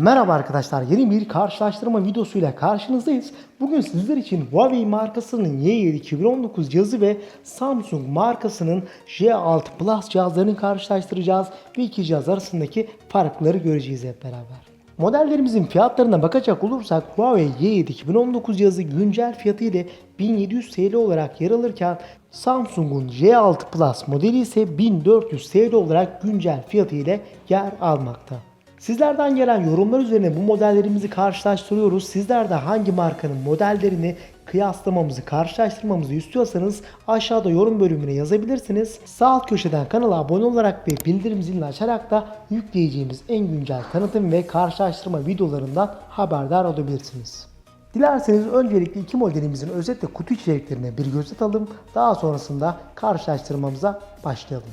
Merhaba arkadaşlar yeni bir karşılaştırma videosuyla karşınızdayız. Bugün sizler için Huawei markasının Y7 2019 cihazı ve Samsung markasının J6 Plus cihazlarını karşılaştıracağız ve iki cihaz arasındaki farkları göreceğiz hep beraber. Modellerimizin fiyatlarına bakacak olursak Huawei Y7 2019 cihazı güncel fiyatı ile 1700 TL olarak yer alırken Samsung'un J6 Plus modeli ise 1400 TL olarak güncel fiyatı ile yer almakta. Sizlerden gelen yorumlar üzerine bu modellerimizi karşılaştırıyoruz. Sizler de hangi markanın modellerini kıyaslamamızı, karşılaştırmamızı istiyorsanız aşağıda yorum bölümüne yazabilirsiniz. Sağ alt köşeden kanala abone olarak ve bildirim zilini açarak da yükleyeceğimiz en güncel tanıtım ve karşılaştırma videolarından haberdar olabilirsiniz. Dilerseniz öncelikle iki modelimizin özet ve kutu içeriklerine bir göz atalım. Daha sonrasında karşılaştırmamıza başlayalım.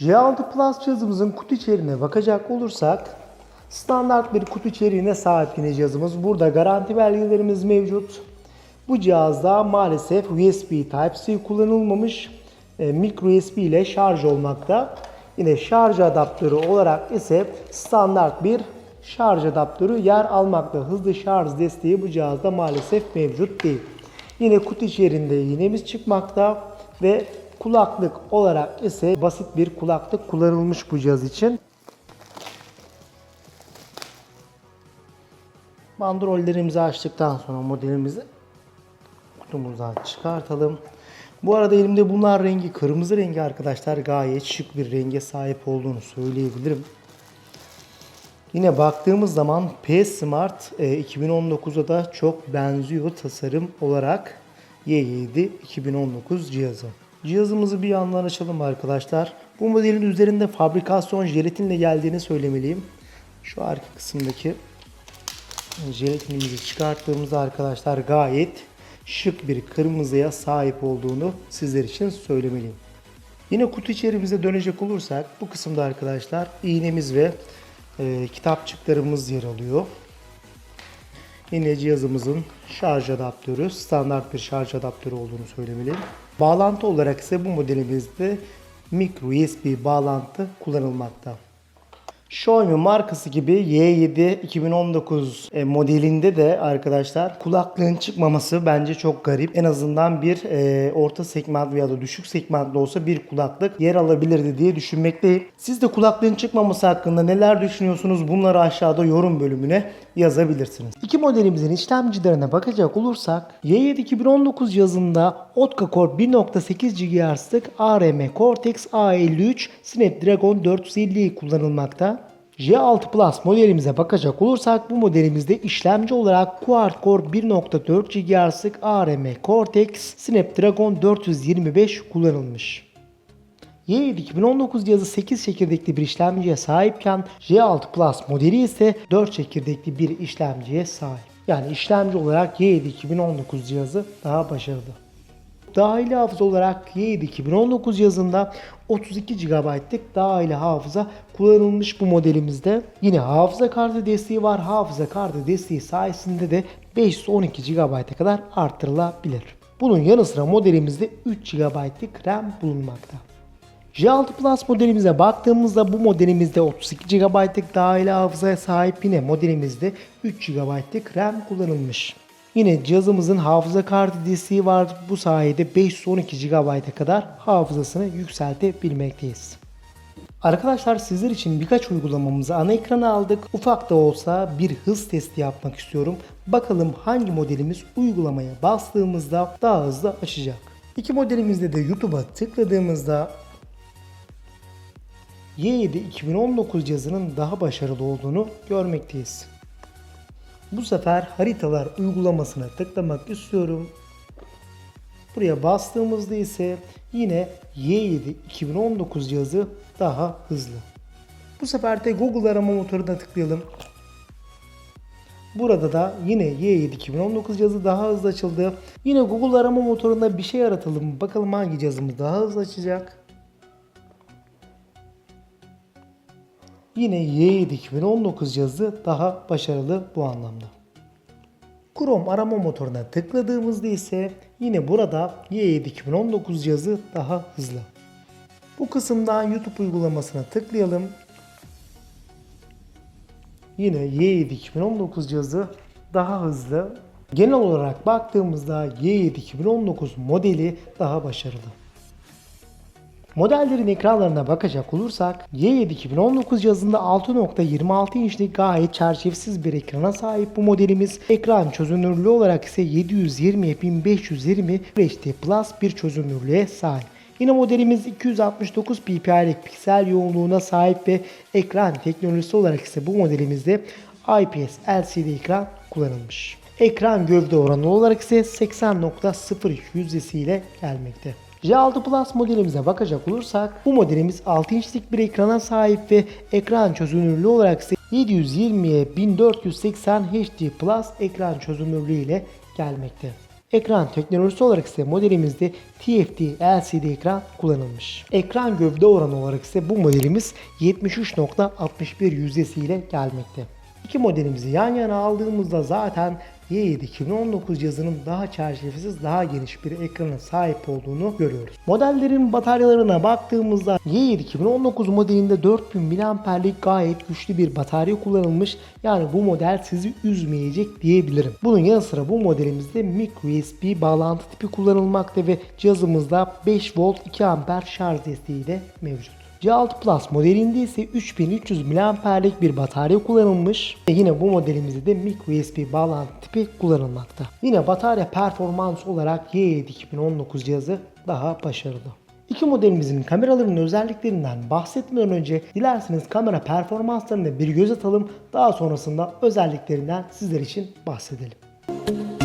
J6 Plus cihazımızın kutu içeriğine bakacak olursak standart bir kutu içeriğine sahip yine cihazımız. Burada garanti belgelerimiz mevcut. Bu cihazda maalesef USB Type-C kullanılmamış e, micro USB ile şarj olmakta. Yine şarj adaptörü olarak ise standart bir şarj adaptörü yer almakta. Hızlı şarj desteği bu cihazda maalesef mevcut değil. Yine kutu içerisinde iğnemiz çıkmakta ve kulaklık olarak ise basit bir kulaklık kullanılmış bu cihaz için. Bandrollerimizi açtıktan sonra modelimizi kutumuzdan çıkartalım. Bu arada elimde bunlar rengi kırmızı rengi arkadaşlar gayet şık bir renge sahip olduğunu söyleyebilirim. Yine baktığımız zaman P Smart e, 2019'a da çok benziyor tasarım olarak Y7 2019 cihazı. Cihazımızı bir yandan açalım arkadaşlar. Bu modelin üzerinde fabrikasyon jelatinle geldiğini söylemeliyim. Şu arka kısımdaki jelatinimizi çıkarttığımızda arkadaşlar gayet şık bir kırmızıya sahip olduğunu sizler için söylemeliyim. Yine kutu içerimize dönecek olursak bu kısımda arkadaşlar iğnemiz ve e, kitapçıklarımız yer alıyor. Yine cihazımızın şarj adaptörü standart bir şarj adaptörü olduğunu söylemeliyim. Bağlantı olarak ise bu modelimizde micro USB bağlantı kullanılmakta. Xiaomi markası gibi Y7 2019 e, modelinde de arkadaşlar kulaklığın çıkmaması bence çok garip. En azından bir e, orta segment veya da düşük segmentte olsa bir kulaklık yer alabilirdi diye düşünmekteyim. Siz de kulaklığın çıkmaması hakkında neler düşünüyorsunuz? Bunları aşağıda yorum bölümüne yazabilirsiniz. İki modelimizin işlemcilerine bakacak olursak Y7 2019 cihazında Octa-Core 1.8 GHz'lık ARM Cortex A53 Snapdragon 450 kullanılmakta. J6 Plus modelimize bakacak olursak bu modelimizde işlemci olarak Quad-Core 1.4 GHz'lık ARM Cortex Snapdragon 425 kullanılmış. Y7 2019 cihazı 8 çekirdekli bir işlemciye sahipken J6 Plus modeli ise 4 çekirdekli bir işlemciye sahip. Yani işlemci olarak Y7 2019 cihazı daha başarılı. Dahili hafıza olarak Y7 2019 cihazında 32 GB'lık dahili hafıza kullanılmış bu modelimizde. Yine hafıza kartı desteği var. Hafıza kartı desteği sayesinde de 512 GB'a kadar arttırılabilir. Bunun yanı sıra modelimizde 3 GB'lık RAM bulunmakta. J6 Plus modelimize baktığımızda bu modelimizde 32 GB'lık dahili hafızaya sahip yine modelimizde 3 GB'lık RAM kullanılmış. Yine cihazımızın hafıza kartı desteği var. Bu sayede 512 GB'a kadar hafızasını yükseltebilmekteyiz. Arkadaşlar sizler için birkaç uygulamamızı ana ekrana aldık. Ufak da olsa bir hız testi yapmak istiyorum. Bakalım hangi modelimiz uygulamaya bastığımızda daha hızlı açacak. İki modelimizde de YouTube'a tıkladığımızda Y7 2019 cihazının daha başarılı olduğunu görmekteyiz. Bu sefer haritalar uygulamasına tıklamak istiyorum. Buraya bastığımızda ise yine Y7 2019 cihazı daha hızlı. Bu sefer de Google arama motoruna tıklayalım. Burada da yine Y7 2019 cihazı daha hızlı açıldı. Yine Google arama motorunda bir şey aratalım. Bakalım hangi cihazımız daha hızlı açacak. Yine Y7 2019 cihazı daha başarılı bu anlamda. Chrome arama motoruna tıkladığımızda ise yine burada Y7 2019 cihazı daha hızlı. Bu kısımdan YouTube uygulamasına tıklayalım. yine Y7 2019 cihazı daha hızlı. Genel olarak baktığımızda Y7 2019 modeli daha başarılı. Modellerin ekranlarına bakacak olursak Y7 2019 cihazında 6.26 inçlik gayet çerçevesiz bir ekrana sahip bu modelimiz. Ekran çözünürlüğü olarak ise 720 1520 HD Plus bir çözünürlüğe sahip. Yine modelimiz 269 ppi'lik piksel yoğunluğuna sahip ve ekran teknolojisi olarak ise bu modelimizde IPS LCD ekran kullanılmış. Ekran gövde oranı olarak ise 80.03 yüzdesiyle gelmekte. J6 Plus modelimize bakacak olursak bu modelimiz 6 inçlik bir ekrana sahip ve ekran çözünürlüğü olarak ise 720'ye 1480 HD Plus ekran çözünürlüğü ile gelmekte. Ekran teknolojisi olarak ise modelimizde TFT LCD ekran kullanılmış. Ekran gövde oranı olarak ise bu modelimiz 73.61 yüzdesiyle gelmekte. İki modelimizi yan yana aldığımızda zaten Y7 2019 cihazının daha çerçevesiz, daha geniş bir ekrana sahip olduğunu görüyoruz. Modellerin bataryalarına baktığımızda Y7 2019 modelinde 4000 mAh'lik gayet güçlü bir batarya kullanılmış. Yani bu model sizi üzmeyecek diyebilirim. Bunun yanı sıra bu modelimizde micro USB bağlantı tipi kullanılmakta ve cihazımızda 5 volt 2 amper şarj desteği de mevcut. C6 Plus modelinde ise 3300 mAh'lik bir batarya kullanılmış ve yine bu modelimizde de micro USB bağlantı tipi kullanılmakta. Yine batarya performansı olarak Y7 2019 cihazı daha başarılı. İki modelimizin kameralarının özelliklerinden bahsetmeden önce dilerseniz kamera performanslarına bir göz atalım. Daha sonrasında özelliklerinden sizler için bahsedelim. Y7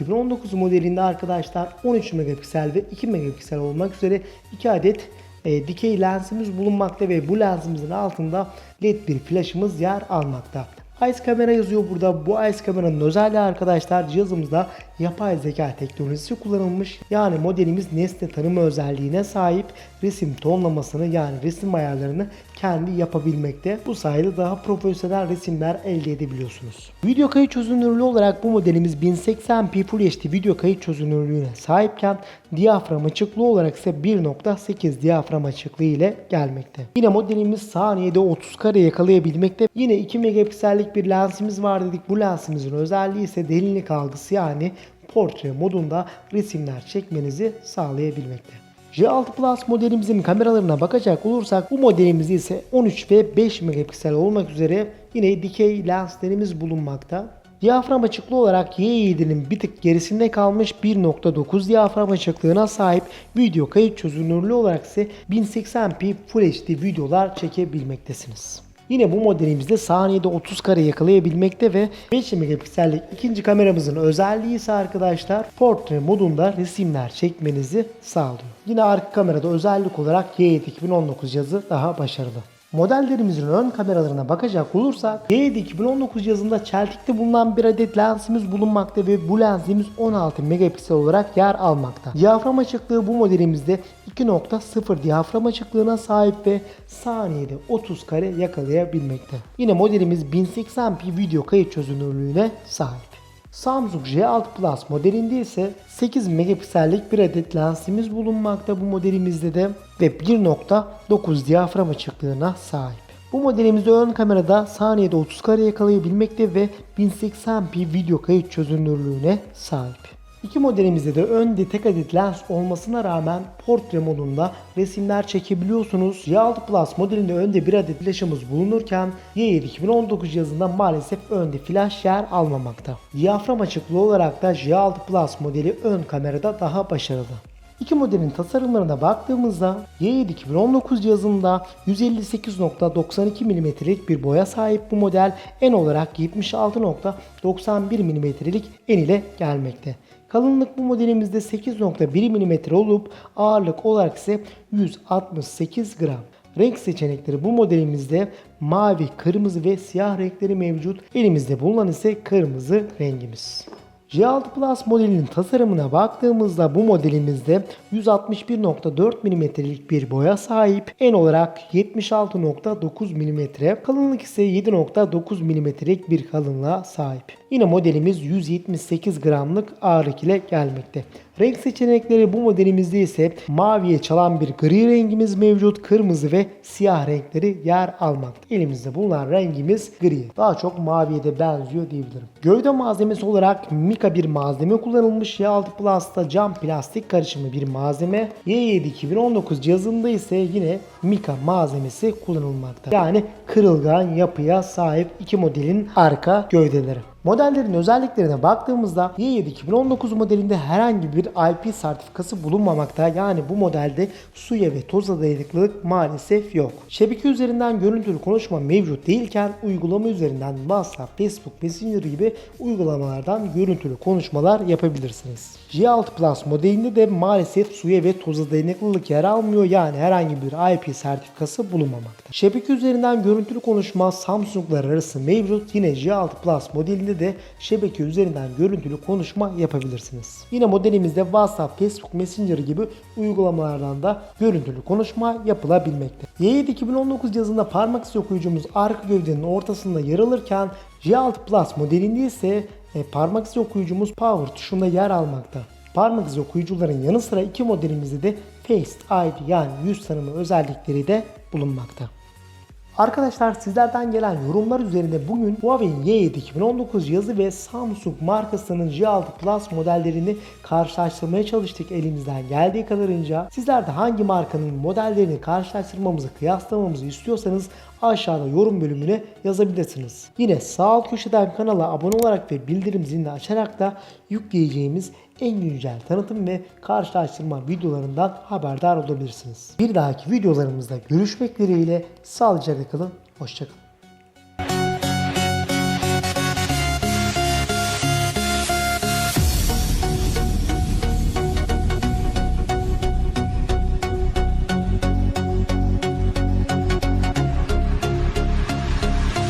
2019 modelinde arkadaşlar 13 megapiksel ve 2 megapiksel olmak üzere 2 adet e, dikey lensimiz bulunmakta ve bu lensimizin altında led bir flaşımız yer almakta. Ice kamera yazıyor burada. Bu Ice kameranın özelliği arkadaşlar cihazımızda yapay zeka teknolojisi kullanılmış. Yani modelimiz nesne tanıma özelliğine sahip resim tonlamasını yani resim ayarlarını kendi yapabilmekte. Bu sayede daha profesyonel resimler elde edebiliyorsunuz. Video kayıt çözünürlüğü olarak bu modelimiz 1080p Full HD video kayıt çözünürlüğüne sahipken diyafram açıklığı olarak ise 1.8 diyafram açıklığı ile gelmekte. Yine modelimiz saniyede 30 kare yakalayabilmekte. Yine 2 megapiksellik bir lensimiz var dedik. Bu lensimizin özelliği ise derinlik algısı yani portre modunda resimler çekmenizi sağlayabilmekte. J6 Plus modelimizin kameralarına bakacak olursak bu modelimizde ise 13 ve 5 megapiksel olmak üzere yine dikey lenslerimiz bulunmakta. Diyafram açıklığı olarak Y7'nin bir tık gerisinde kalmış 1.9 diyafram açıklığına sahip video kayıt çözünürlüğü olarak ise 1080p Full HD videolar çekebilmektesiniz. Yine bu modelimizde saniyede 30 kare yakalayabilmekte ve 5 megapiksellik ikinci kameramızın özelliği ise arkadaşlar portre modunda resimler çekmenizi sağlıyor. Yine arka kamerada özellik olarak Y7 2019 cihazı daha başarılı. Modellerimizin ön kameralarına bakacak olursak Y7 2019 cihazında çeltikte bulunan bir adet lensimiz bulunmakta ve bu lensimiz 16 megapiksel olarak yer almakta. Diyafram açıklığı bu modelimizde 2.0 diyafram açıklığına sahip ve saniyede 30 kare yakalayabilmekte. Yine modelimiz 1080p video kayıt çözünürlüğüne sahip. Samsung J6 Plus modelinde ise 8 megapiksellik bir adet lensimiz bulunmakta bu modelimizde de ve 1.9 diyafram açıklığına sahip. Bu modelimizde ön kamerada saniyede 30 kare yakalayabilmekte ve 1080p video kayıt çözünürlüğüne sahip. İki modelimizde de önde tek adet lens olmasına rağmen portre modunda resimler çekebiliyorsunuz. Y6 Plus modelinde önde bir adet flaşımız bulunurken Y7 2019 yazında maalesef önde flash yer almamakta. Diyafram açıklığı olarak da J6 Plus modeli ön kamerada daha başarılı. İki modelin tasarımlarına baktığımızda Y7 2019 cihazında 158.92 mm'lik bir boya sahip bu model en olarak 76.91 mm'lik en ile gelmekte. Kalınlık bu modelimizde 8.1 mm olup ağırlık olarak ise 168 gram. Renk seçenekleri bu modelimizde mavi, kırmızı ve siyah renkleri mevcut. Elimizde bulunan ise kırmızı rengimiz. J6 Plus modelinin tasarımına baktığımızda bu modelimizde 161.4 mm'lik bir boya sahip. En olarak 76.9 mm. Kalınlık ise 7.9 mm'lik bir kalınlığa sahip. Yine modelimiz 178 gramlık ağırlık ile gelmekte. Renk seçenekleri bu modelimizde ise maviye çalan bir gri rengimiz mevcut. Kırmızı ve siyah renkleri yer almakta. Elimizde bulunan rengimiz gri. Daha çok maviye de benziyor diyebilirim. Gövde malzemesi olarak Mika bir malzeme kullanılmış. Y6 Plus'ta cam plastik karışımı bir malzeme. Y7 2019 cihazında ise yine Mika malzemesi kullanılmakta. Yani kırılgan yapıya sahip iki modelin arka gövdeleri. Modellerin özelliklerine baktığımızda Y7 2019 modelinde herhangi bir IP sertifikası bulunmamakta. Yani bu modelde suya ve toza dayanıklılık maalesef yok. Şebeke üzerinden görüntülü konuşma mevcut değilken uygulama üzerinden WhatsApp, Facebook, Messenger gibi uygulamalardan görüntülü konuşmalar yapabilirsiniz. J6 Plus modelinde de maalesef suya ve toza dayanıklılık yer almıyor. Yani herhangi bir IP sertifikası bulunmamakta. Şebeke üzerinden görüntülü konuşma Samsung'lar arası mevcut. Yine J6 Plus modelinde de şebeke üzerinden görüntülü konuşma yapabilirsiniz. Yine modelimizde WhatsApp, Facebook, Messenger gibi uygulamalardan da görüntülü konuşma yapılabilmekte. Y7 2019 cihazında parmak izi okuyucumuz arka gövdenin ortasında yer alırken J6 Plus modelinde ise e, parmak izi okuyucumuz Power tuşunda yer almakta. Parmak izi okuyucuların yanı sıra iki modelimizde de Face ID yani yüz tanıma özellikleri de bulunmakta. Arkadaşlar sizlerden gelen yorumlar üzerinde bugün Huawei'in Y7 2019 yazı ve Samsung markasının J6 Plus modellerini karşılaştırmaya çalıştık elimizden geldiği kadarınca. Sizler de hangi markanın modellerini karşılaştırmamızı, kıyaslamamızı istiyorsanız aşağıda yorum bölümüne yazabilirsiniz. Yine sağ alt köşeden kanala abone olarak ve bildirim zilini açarak da yükleyeceğimiz en güncel tanıtım ve karşılaştırma videolarından haberdar olabilirsiniz. Bir dahaki videolarımızda görüşmek dileğiyle sağlıcakla kalın, hoşçakalın.